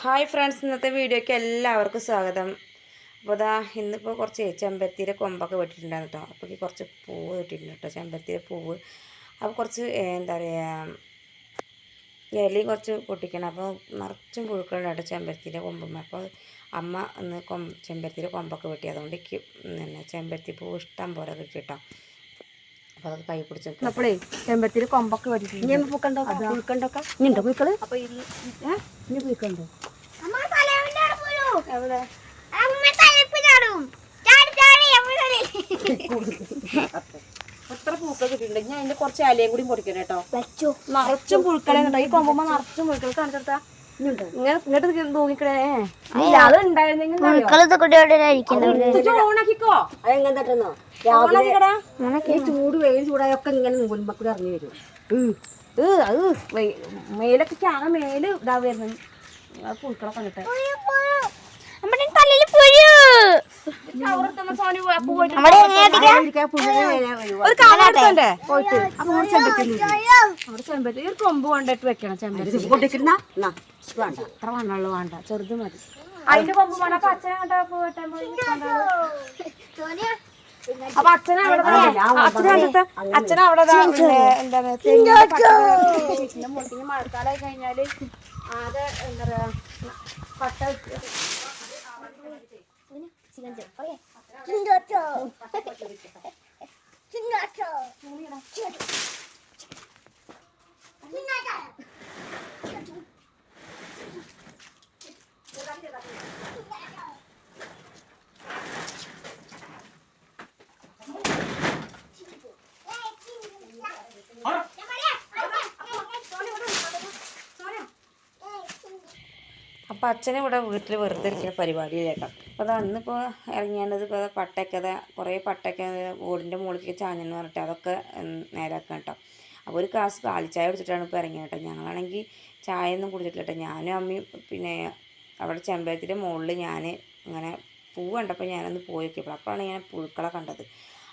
Hi friends ഇന്നത്തെ വീഡിയോയ്ക്ക് എല്ലാവർക്കും സ്വാഗതം. അപ്പോൾ ഇതാ ഇന്നിപ്പോൾ കുറച്ച് ചെമ്പരത്തിയുടെ കൊമ്പൊക്കെ വെട്ടിയിട്ടുണ്ടായിരുന്നു കേട്ടോ. അപ്പോൾ കുറച്ച് പൂവ് വെട്ടിയിട്ടുണ്ട് കേട്ടോ ചെമ്പരത്തിയുടെ പൂവ്. അപ്പോൾ കുറച്ച് എന്താ പറയുക ഇലയും കുറച്ച് പൊട്ടിക്കണം. അപ്പോൾ നിറച്ചും പുഴുക്കളുണ്ട് കേട്ടോ ചെമ്പരത്തിന്റെ കൊമ്പും. അപ്പോൾ അമ്മ ഇന്ന് കൊമ്പ് ചെമ്പരത്തിയുടെ കൊമ്പൊക്കെ വെട്ടി. അതുകൊണ്ട് എനിക്ക് പിന്നെ ചെമ്പരത്തി പൂവ് ഇഷ്ടം പോലെ കിട്ടി കേട്ടോ. അപ്പോൾ അതൊക്കെ കൈ പിടിച്ച് നിൽക്കാം അപ്പോഴേ ചെമ്പത്തിൽ കൊമ്പൊക്കെ പൂക്കണ്ടോ? ഇനിയുണ്ടോ അപ്പോൾ ഇനി പൂക്കളുണ്ടോ? എവിടെ? എത്ര പൂക്കൾ കിട്ടിയിട്ടുണ്ട്? ഞാൻ അതിന്റെ കുറച്ച് അലയും കൂടി പൊടിക്കണം കേട്ടോ. നിറച്ചും പുഴുക്കളെ കേട്ടോ ഈ കൊമ്പുമ്പോ നിറച്ചും പുഴുക്കൾ കാണിച്ചെടുത്താ. ഇങ്ങോട്ട് തൂങ്ങിക്കണേ ഇല്ല അത് ഉണ്ടായിരുന്നെങ്കിൽ ഓണാക്കിക്കോ. അതെങ്ങനെ തട്ടുന്നോ? ഓണാക്കിക്കടാ. ഈ ചൂട് വെയിൽ ചൂടായൊക്കെ ഇങ്ങനെ മുൻപക്കൂടെ കൂടി ഇറങ്ങി വരും അത് മേലൊക്കെ ചാണ മേൽ ഇതാ വരുന്നു കണ്ടിട്ട് പുഴുക്കളൊക്കെ കണ്ടിട്ട് പോയിട്ട് ഒരു കവറെടുത്തണ്ടേ പോയിട്ട് അവിടെ ചെമ്പരത്തി ഒരു കൊമ്പ് കൊണ്ടിട്ട് വെക്കണം ചെമ്പരത്തി. വേണ്ട. അത്ര വണ്ണുള്ളു വേണ്ട ചെറുത് മതി. അതിന്റെ കൊമ്പ് വേണം. അപ്പൊ അച്ഛനെ കണ്ടാ പൂ വെട്ടാൻ പോയി നിൽക്കണ്ടാവും. അപ്പൊ അച്ഛനെ അവിടെ അച്ഛനെ കണ്ടിട്ട് അച്ഛൻ അവിടെ എന്താണ് മുട്ടിന് മഴക്കാലമായി കഴിഞ്ഞാൽ ആകെ എന്താ പറയാ പട്ട 지금 좀 오케이 준도초. 준도초. 준도초. 준도초. അപ്പം അച്ഛനെ ഇവിടെ വീട്ടിൽ വെറുതെ ഇരിക്കുന്ന പരിപാടി പരിപാടിയിലേട്ടോ അപ്പോൾ അത് അന്നിപ്പോൾ ഇറങ്ങിയാണ്ടത് ഇപ്പോൾ പട്ടയ്ക്കത കുറേ പട്ടയൊക്കെ ഓടിന്റെ മുകളിലേക്ക് ചാഞ്ഞെന്ന് പറഞ്ഞിട്ട് അതൊക്കെ നേരാക്കാം കേട്ടോ. അപ്പോൾ ഒരു ഗ്ലാസ് കാലിച്ചായ കുടിച്ചിട്ടാണ് ഇപ്പോൾ ഇറങ്ങിയത് കേട്ടോ. ഞങ്ങളാണെങ്കിൽ ചായ ഒന്നും കുടിച്ചിട്ടില്ല കേട്ടോ. ഞാനും അമ്മയും പിന്നെ അവിടെ ചെമ്പരത്തിന്റെ മുകളിൽ ഞാൻ ഇങ്ങനെ പൂ കണ്ടപ്പോൾ ഞാനൊന്ന് പോയി നോക്കിയപ്പോൾ അപ്പോഴാണ് ഞാൻ പുഴുക്കളെ കണ്ടത്.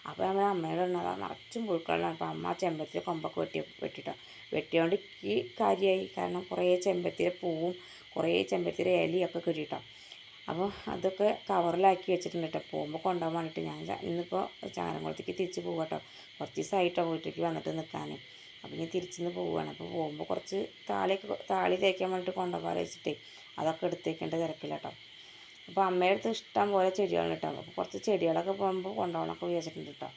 അപ്പോൾ നമ്മുടെ അമ്മയോട് പറഞ്ഞത് നിറച്ചും പുഴുക്കളാണ്. അപ്പോൾ അമ്മ ചെമ്പത്തിലെ കൊമ്പൊക്കെ വെട്ടി വെട്ടിട്ടോ. വെട്ടിയോണ്ട് ഈ കാര്യമായി കാരണം കുറേ ചെമ്പത്തിലെ പൂവും കുറേ ചെമ്പരത്തിയുടെ ഇലയൊക്കെ കിട്ടിയിട്ടോ. അപ്പോൾ അതൊക്കെ കവറിലാക്കി വെച്ചിട്ടുണ്ട് കേട്ടോ. പോകുമ്പോൾ കൊണ്ടുപോകാൻ വേണ്ടിയിട്ട് ഞാൻ ഇന്നിപ്പോൾ ചാരംകുളത്തേക്ക് തിരിച്ച് പോകട്ടോ കുറച്ച് ദിവസമായിട്ടോ വീട്ടിലേക്ക് വന്നിട്ട് നിൽക്കാൻ. അപ്പോൾ ഞാൻ തിരിച്ചിന്ന് പോവുകയാണ്. അപ്പോൾ പോകുമ്പോൾ കുറച്ച് താളിയൊക്കെ താളി തേക്കാൻ വേണ്ടിയിട്ട് കൊണ്ടുപോകാൻ വെച്ചിട്ടേ അതൊക്കെ എടുത്തേക്കേണ്ട തിരക്കില്ല കേട്ടോ. അപ്പോൾ അമ്മയുടെ അടുത്ത് ഇഷ്ടം പോലെ ചെടികളാണ് കേട്ടോ. അപ്പോൾ കുറച്ച് ചെടികളൊക്കെ പോകുമ്പോൾ കൊണ്ടുപോകണമൊക്കെ വിചാരിച്ചിട്ടുണ്ട് കേട്ടോ.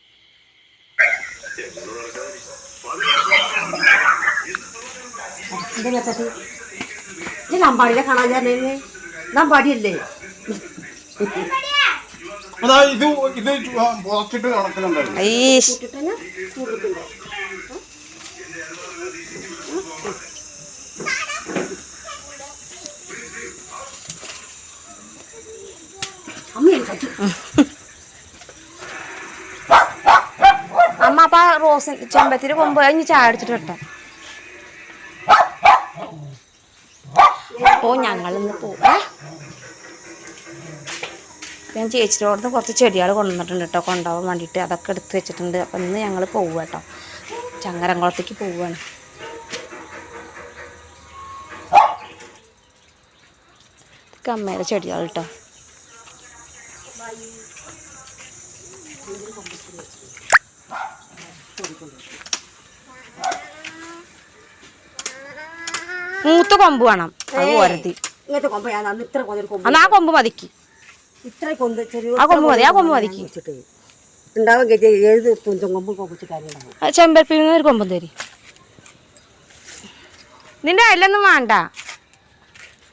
ഇതിനെ പറ്റി? ഈ ലമ്പാടിയെ കാണാൻ ഞാൻ ലമ്പാടിയല്ലേ ഇത് ഇത് പുറച്ചിട്ട് കണക്കിലുണ്ടായിരുന്നു അമ്മ അമ്മ റോസ് ചെമ്പത്തിരി കൊമ്പ് കഴിഞ്ഞ് ചായ അടിച്ചിട്ട് കേട്ടോ അപ്പോൾ ഞങ്ങളിന്ന് പോവാ. ഞാൻ ചേച്ചിയോട് കുറച്ച് ചെടികൾ കൊണ്ടുവന്നിട്ടുണ്ട് കേട്ടോ കൊണ്ടുപോകാൻ വേണ്ടിയിട്ട്. അതൊക്കെ എടുത്ത് വെച്ചിട്ടുണ്ട്. അപ്പം ഇന്ന് ഞങ്ങൾ പോവുക കേട്ടോ. ചങ്ങരംകുളത്തേക്ക് പോവുകയാണ് ഇതൊക്കെ അമ്മയുടെ ചെടികൾ കേട്ടോ. മൂത്ത കൊമ്പ് വേണം. അത് പോരത്തി ഇങ്ങനത്തെ കൊമ്പ ഞാൻ അന്ന് ഇത്ര കൊന്നൊരു കൊമ്പ് എന്നാ ആ കൊമ്പ് മതിക്ക് ഇത്ര ചെറിയ ആ കൊമ്പ് മതി ആ കൊമ്പ് മതിക്ക് വെച്ചിട്ട് ഉണ്ടാവും കേട്ടി ഏത് തുഞ്ചം കൊമ്പ് കൊമ്പിച്ച് കാര്യമുണ്ടാവും ചെമ്പരപ്പിൽ നിന്ന് ഒരു കൊമ്പും തരി. നിന്റെ അതിലൊന്നും വേണ്ട.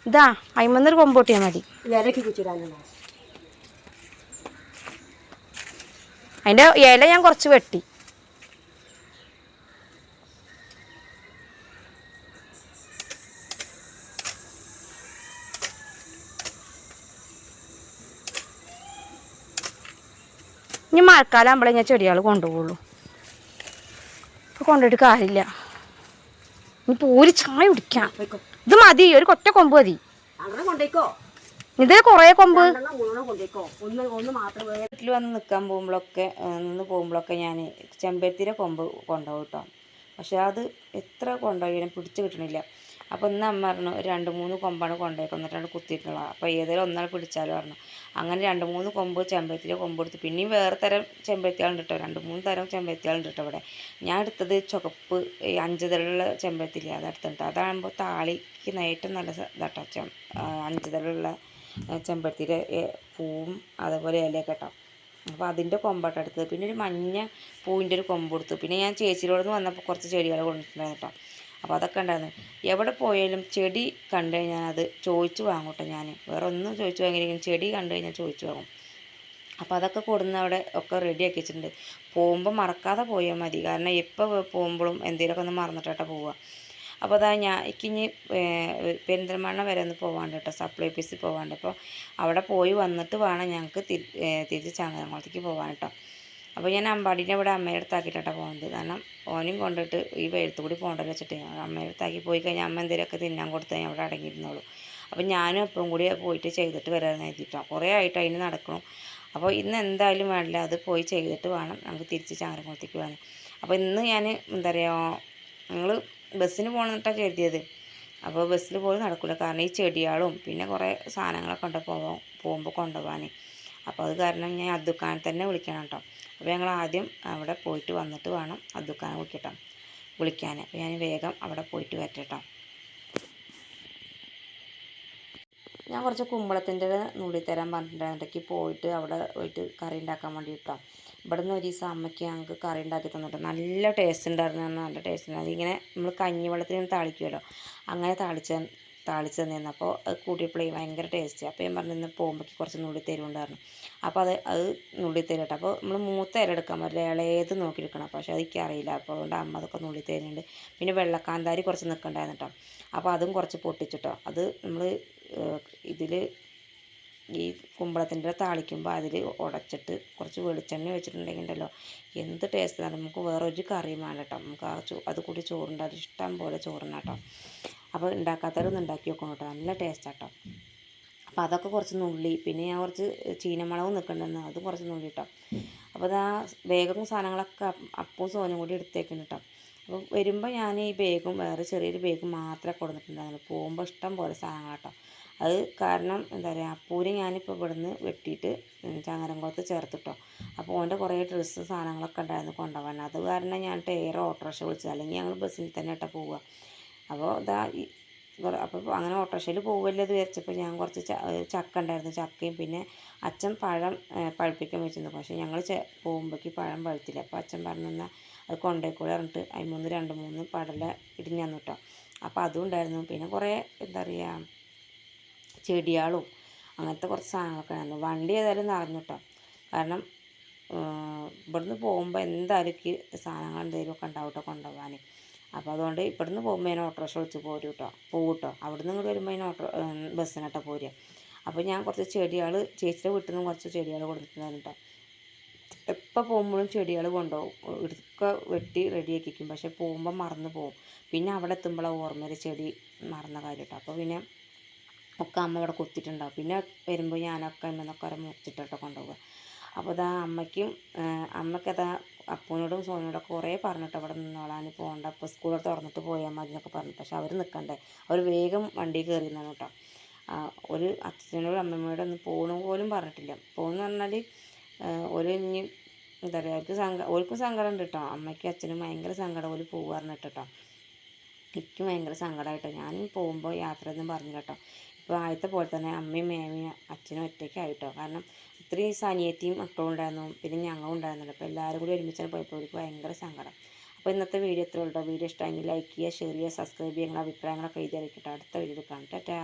ഇതാ അയിമന്നൊരു കൊമ്പ് പൊട്ടിയാൽ മതി. ഇലക്കി അതിന്റെ ഇല ഞാൻ കുറച്ച് വെട്ടി. ഇനി മഴക്കാലം ആകുമ്പോഴേ ഞാൻ ചെടികൾ കൊണ്ടുപോകുള്ളൂ ഇപ്പൊ കൊണ്ടുപോയിട്ട് കാര്യമില്ല. ഇനി ഒരു ചായ കുടിക്കാം. ഇത് മതി ഒരു കൊറ്റ കൊമ്പ് മതി. ഇത് കുറേ കൊമ്പ്. വീട്ടിൽ വന്ന് നിൽക്കാൻ പോകുമ്പോഴൊക്കെ നിന്ന് പോകുമ്പോഴൊക്കെ ഞാൻ ചെമ്പരത്തിയുടെ കൊമ്പ് കൊണ്ടുപോകും കേട്ടോ പക്ഷെ അത് എത്ര കൊണ്ടുപോയാലും പിടിച്ച് കിട്ടണില്ല. അപ്പോൾ ഇന്ന് അമ്മ പറഞ്ഞു രണ്ട് മൂന്ന് കൊമ്പാണ് കൊണ്ടുപോയി എന്നിട്ടാണ് കുത്തിയിട്ടുള്ളത് അപ്പോൾ ഏതെങ്കിലും ഒന്നാൾ പിടിച്ചാലോ പറഞ്ഞു. അങ്ങനെ രണ്ട് മൂന്ന് കൊമ്പ് ചെമ്പരത്തിൽ കൊമ്പ് എടുത്ത് പിന്നെയും വേറെ തരം ചെമ്പരത്തിയാളുണ്ട് കേട്ടോ. രണ്ട് മൂന്ന് തരം ചെമ്പരത്തിയാളുണ്ട് കേട്ടോ ഇവിടെ. ഞാൻ എടുത്തത് ചുവപ്പ് അഞ്ച് തരമുള്ള ചെമ്പരത്തില്ലേ അതെടുത്തിട്ട് അതാകുമ്പോൾ താളിക്ക് ഏറ്റവും നല്ല ഇതാട്ടോ ചെം അഞ്ച് തരമുള്ള ചെമ്പരത്തിയുടെ പൂവും അതേപോലെ ഇലയൊക്കെ കേട്ടോ അപ്പോൾ അതിന്റെ കൊമ്പാട്ടോ എടുത്തത്. പിന്നെ ഒരു മഞ്ഞ പൂവിന്റെ ഒരു കൊമ്പ് കൊടുത്തു. പിന്നെ ഞാൻ ചേച്ചിയോട് നിന്ന് വന്നപ്പോൾ കുറച്ച് ചെടികൾ കൊണ്ടിട്ടുണ്ടായിരുന്നു കേട്ടോ അപ്പോൾ അതൊക്കെ ഉണ്ടായിരുന്നു. എവിടെ പോയാലും ചെടി കണ്ടു കഴിഞ്ഞാൽ അത് ചോദിച്ചു വാങ്ങും ഞാൻ വേറെ ഒന്നും ചോദിച്ചു വാങ്ങിയിരിക്കും ചെടി കണ്ടു കഴിഞ്ഞാൽ ചോദിച്ചു വാങ്ങും. അപ്പോൾ അതൊക്കെ കൊടുന്ന് അവിടെ ഒക്കെ റെഡിയാക്കി വെച്ചിട്ടുണ്ട്. പോകുമ്പോൾ മറക്കാതെ പോയാൽ മതി. കാരണം എപ്പോൾ പോകുമ്പോഴും എന്തെങ്കിലുമൊക്കെ ഒന്ന് മറന്നിട്ടാ പോവുക അപ്പോൾ അതാ ഞാൻ എനിക്കിനി പെരിന്തൽമണ്ണ വരെ ഒന്ന് പോകാണ്ട് കേട്ടോ. സപ്ലൈ ഓഫീസിൽ പോകാണ്ട് അപ്പോൾ അവിടെ പോയി വന്നിട്ട് വേണം ഞങ്ങൾക്ക് തിരിച്ച് ചങ്ങനകുളത്തേക്ക് പോകാൻ കേട്ടോ. അപ്പോൾ ഞാൻ അമ്പാടീനെ ഇവിടെ അമ്മയുടെ അടുത്താക്കിയിട്ടാണ് പോകുന്നത് കാരണം ഓനും കൊണ്ടിട്ട് ഈ വെയിലത്ത് കൂടി പോകണ്ടല്ലോ വെച്ചിട്ട് അമ്മയുടെ അടുത്താക്കി പോയി കഴിഞ്ഞാൽ അമ്മ എന്തെങ്കിലുമൊക്കെ തിന്നാൻ കൊടുത്താൽ ഞാൻ അവിടെ അടങ്ങിയിരുന്നുള്ളൂ അപ്പോൾ ഞാനും എപ്പോഴും കൂടി പോയിട്ട് ചെയ്തിട്ട് വരാമെന്ന് എഴുതിയിട്ടാണ് കുറേ ആയിട്ട് അതിന് നടക്കണം. അപ്പോൾ ഇന്ന് എന്തായാലും വേണ്ടില്ല അത് പോയി ചെയ്തിട്ട് വേണം നമുക്ക് തിരിച്ച് ചാരക്കുളത്തേക്ക് വേണം അപ്പോൾ ഇന്ന് ഞാൻ എന്താ പറയുക ഞങ്ങൾ ബസ്സിന് പോകണമെന്നിട്ടാണ് കരുതിയത്. അപ്പോൾ ബസ്സിൽ പോയി നടക്കില്ല കാരണം ഈ ചെടികളും പിന്നെ കുറേ സാധനങ്ങളൊക്കെ ഉണ്ട് പോകാൻ പോകുമ്പോൾ കൊണ്ടുപോകാൻ അപ്പോൾ അത് കാരണം ഞാൻ അദ്ദുക്കാനെ തന്നെ വിളിക്കണം കേട്ടോ അപ്പോൾ ഞങ്ങൾ ആദ്യം അവിടെ പോയിട്ട് വന്നിട്ട് വേണം അദ്ദുക്കാനെ വിളിക്കട്ടോ വിളിക്കാൻ അപ്പോൾ ഞാൻ വേഗം അവിടെ പോയിട്ട് വരട്ടെ ഞാൻ കുറച്ച് കുമ്പളത്തിന്റെ നുള്ളി തരാൻ ഇടയ്ക്ക് പോയിട്ട് അവിടെ പോയിട്ട് കറി ഉണ്ടാക്കാൻ വേണ്ടി കേട്ടോ ഇവിടെ നിന്ന് ഒരു ദിവസം അമ്മയ്ക്ക് ഞങ്ങൾക്ക് കറി ഉണ്ടാക്കി തന്നിട്ട് നല്ല ടേസ്റ്റ് ഉണ്ടായിരുന്നു നല്ല ടേസ്റ്റ് ഉണ്ടായിരുന്നു. ഇങ്ങനെ നമ്മൾ കഞ്ഞിവെള്ളത്തിൽ നിന്ന് താളിക്കുമല്ലോ അങ്ങനെ താളിച്ച താളിച്ച് തന്നിരുന്നു. അപ്പോൾ അത് കൂട്ടിയപ്പോഴേ ഭയങ്കര ടേസ്റ്റ് അപ്പോൾ ഞാൻ പറഞ്ഞു ഇന്ന് പോകുമ്പോൾ കുറച്ച് നുള്ളി തരുന്നുണ്ടായിരുന്നു അപ്പോൾ അത് അത് നുള്ളി കേട്ടോ അപ്പോൾ നമ്മൾ മൂത്ത ഇല എടുക്കാൻ പറ്റില്ല. ഇളയത് നോക്കി എടുക്കണം പക്ഷേ അത് എനിക്ക് അറിയില്ല. അപ്പോൾ അതുകൊണ്ട് അമ്മ അതൊക്കെ നുള്ളി തരുന്നുണ്ട് പിന്നെ വെള്ളക്കാന്താരി കുറച്ച് നിൽക്കണ്ടായിരുന്നു കേട്ടോ അപ്പോൾ അതും കുറച്ച് പൊട്ടിച്ചിട്ടോ അത് നമ്മൾ ഇതിൽ ഈ കുമ്പളത്തിന്റെ താളിക്കുമ്പോൾ അതിൽ ഉടച്ചിട്ട് കുറച്ച് വെളിച്ചെണ്ണ വെച്ചിട്ടുണ്ടെങ്കിൽ ഉണ്ടല്ലോ എന്ത് ആണ്. നമുക്ക് വേറെ ഒരു കറിയും വേണ്ട കേട്ടോ നമുക്ക് ആ ചോ അത് കൂടി ചോറുണ്ടാകും ഇഷ്ടം പോലെ ചോറുണ്ട് കേട്ടോ അപ്പോൾ ഉണ്ടാക്കാത്തവരൊന്നും ഉണ്ടാക്കി വെക്കണം കേട്ടോ നല്ല ടേസ്റ്റാട്ടോ അപ്പോൾ അതൊക്കെ കുറച്ച് നുള്ളി പിന്നെ ഞാൻ കുറച്ച് ചീനമുളകും നിൽക്കണ്ടെന്ന് അതും കുറച്ച് നുള്ളി കേട്ടോ അപ്പോൾ അതാ വേഗം സാധനങ്ങളൊക്കെ അപ്പ് അപ്പവും സോനും കൂടി എടുത്തേക്കുന്നു കേട്ടോ അപ്പോൾ വരുമ്പോൾ ഞാൻ ഈ ബാഗും വേറെ ചെറിയൊരു ബാഗും മാത്രമേ കൊടുത്തിട്ടുണ്ടായിരുന്നു പോകുമ്പോൾ ഇഷ്ടം പോലെ സാധനങ്ങൾ കേട്ടോ അത് കാരണം എന്താ പറയുക അപ്പൂര് ഞാനിപ്പോൾ ഇവിടുന്ന് വെട്ടിയിട്ട് ചങ്ങരംകുളത്ത് ചേർത്തിട്ടോ. അപ്പോൾ ഓന്റെ കുറേ ഡ്രസ്സ് സാധനങ്ങളൊക്കെ ഉണ്ടായിരുന്നു കൊണ്ടുപോകാൻ. അത് കാരണം ഞാൻ ടയർ ഓട്ടോറിക്ഷ വിളിച്ചത്. അല്ലെങ്കിൽ ഞങ്ങൾ ബസ്സിൽ തന്നെ ഇട്ടാ പോവുക അപ്പോൾ ഇതാ അപ്പോൾ അങ്ങനെ ഓട്ടോറിക്ഷയിൽ പോകുമല്ലോ വിചാരിച്ചപ്പോൾ ഞാൻ കുറച്ച് ചക്ക ഉണ്ടായിരുന്നു. ചക്കയും പിന്നെ അച്ഛൻ പഴം പഴുപ്പിക്കാൻ വെച്ചിരുന്നു. പക്ഷേ ഞങ്ങൾ പോകുമ്പോഴേക്ക് പഴം പഴുത്തില്ല. അപ്പോൾ അച്ഛൻ പറഞ്ഞു എന്നാൽ അത് കൊണ്ടേക്കൂടെ പറഞ്ഞിട്ട് അതിമൂന്ന് രണ്ട് മൂന്ന് പടല ഇടിഞ്ഞു തന്നു കേട്ടോ അപ്പോൾ അതും ഉണ്ടായിരുന്നു. പിന്നെ കുറേ എന്താ പറയുക ചെടികളും അങ്ങനത്തെ കുറച്ച് സാധനങ്ങളൊക്കെ ഉണ്ടായിരുന്നു വണ്ടി ഏതായാലും നിറഞ്ഞു കേട്ടോ കാരണം ഇവിടുന്ന് പോകുമ്പോൾ എന്തായാലും എനിക്ക് സാധനങ്ങൾ എന്തെങ്കിലുമൊക്കെ ഉണ്ടാവും കേട്ടോ കൊണ്ടുപോകാൻ അപ്പോൾ അതുകൊണ്ട് ഇവിടുന്ന് പോകുമ്പോൾ ഞാൻ ഓട്ടോറിക്ഷ വിളിച്ച് പോരും കേട്ടോ പോകും കേട്ടോ അവിടുന്ന് ഇങ്ങോട്ട് വരുമ്പോൾ ഞാൻ ഓട്ടോ ബസ്സിനാട്ടോ പോരുക അപ്പോൾ ഞാൻ കുറച്ച് ചെടികൾ ചേച്ചിയുടെ വീട്ടിൽ നിന്ന് കുറച്ച് ചെടികൾ കൊടുത്തിട്ടുണ്ടായിരുന്നു കേട്ടോ എപ്പോൾ പോകുമ്പോഴും ചെടികൾ കൊണ്ടുപോകും. ഇടുക്ക വെട്ടി റെഡിയാക്കി വയ്ക്കും പക്ഷെ പോകുമ്പോൾ മറന്നു പോകും. പിന്നെ അവിടെ എത്തുമ്പോഴാണ് ഓർമ്മയിൽ ചെടി മറന്ന കാര്യം കേട്ടോ അപ്പോൾ പിന്നെ ഒക്കെ അമ്മ ഇവിടെ കുത്തിയിട്ടുണ്ടാവും പിന്നെ വരുമ്പോൾ ഞാനൊക്കെ അമ്മന്നൊക്കെ ഓരോ മുറിച്ചിട്ടൊക്കെ കൊണ്ടുപോകുക അപ്പോൾ ഇതാ അമ്മയ്ക്കും അതാ അപ്പൂനോടും സോനോടൊക്കെ കുറേ പറഞ്ഞിട്ട് അവിടെ നിന്നോളാൻ പോകണ്ട അപ്പോൾ സ്കൂൾ തുറന്നിട്ട് പോയാൽ മതി എന്നൊക്കെ പറഞ്ഞു പക്ഷെ അവർ നിൽക്കണ്ടേ അവർ വേഗം വണ്ടി കയറി നിന്നാണ് കേട്ടോ ഒരു അച്ഛനോടും അമ്മമ്മയോടും ഒന്നും പോകണം പോലും പറഞ്ഞിട്ടില്ല. പോകുന്ന പറഞ്ഞാൽ ഒരു ഇനി എന്താ പറയുക അവർക്ക് സങ്ക ഓർക്കും സങ്കടം ഉണ്ട് കേട്ടോ. അമ്മയ്ക്കും അച്ഛനും ഭയങ്കര സങ്കടം ഓൽ പോകുക പറഞ്ഞിട്ട് കേട്ടോ. എനിക്കും ഭയങ്കര സങ്കടമായിട്ടോ ഞാൻ പോകുമ്പോൾ യാത്ര ഒന്നും പറഞ്ഞില്ല കേട്ടോ. ഇപ്പോൾ ആദ്യത്തെ പോലെ തന്നെ അമ്മയും മേമയും അച്ഛനും ഒറ്റയ്ക്കായിട്ടോ കാരണം ഇത്രയും സനിയത്തിയും മക്കളും ഉണ്ടായിരുന്നു. പിന്നെ ഞങ്ങളും ഉണ്ടായിരുന്നല്ലോ. അപ്പോൾ എല്ലാവരും കൂടി ഒരുമിച്ചാണ് പോയപ്പോൾ എനിക്ക് ഭയങ്കര സങ്കടം. അപ്പോൾ ഇന്നത്തെ വീഡിയോ ഉണ്ടോ വീഡിയോ ഇഷ്ടമെങ്കിൽ ലൈക്ക് ചെയ്യുക ഷെയർ ചെയ്യുക സബ്സ്ക്രൈബ് ചെയ്യുക നിങ്ങളുടെ അഭിപ്രായങ്ങളൊക്കെ എഴുതി അടുത്ത വീഡിയോ കാണാം. ടാറ്റാ.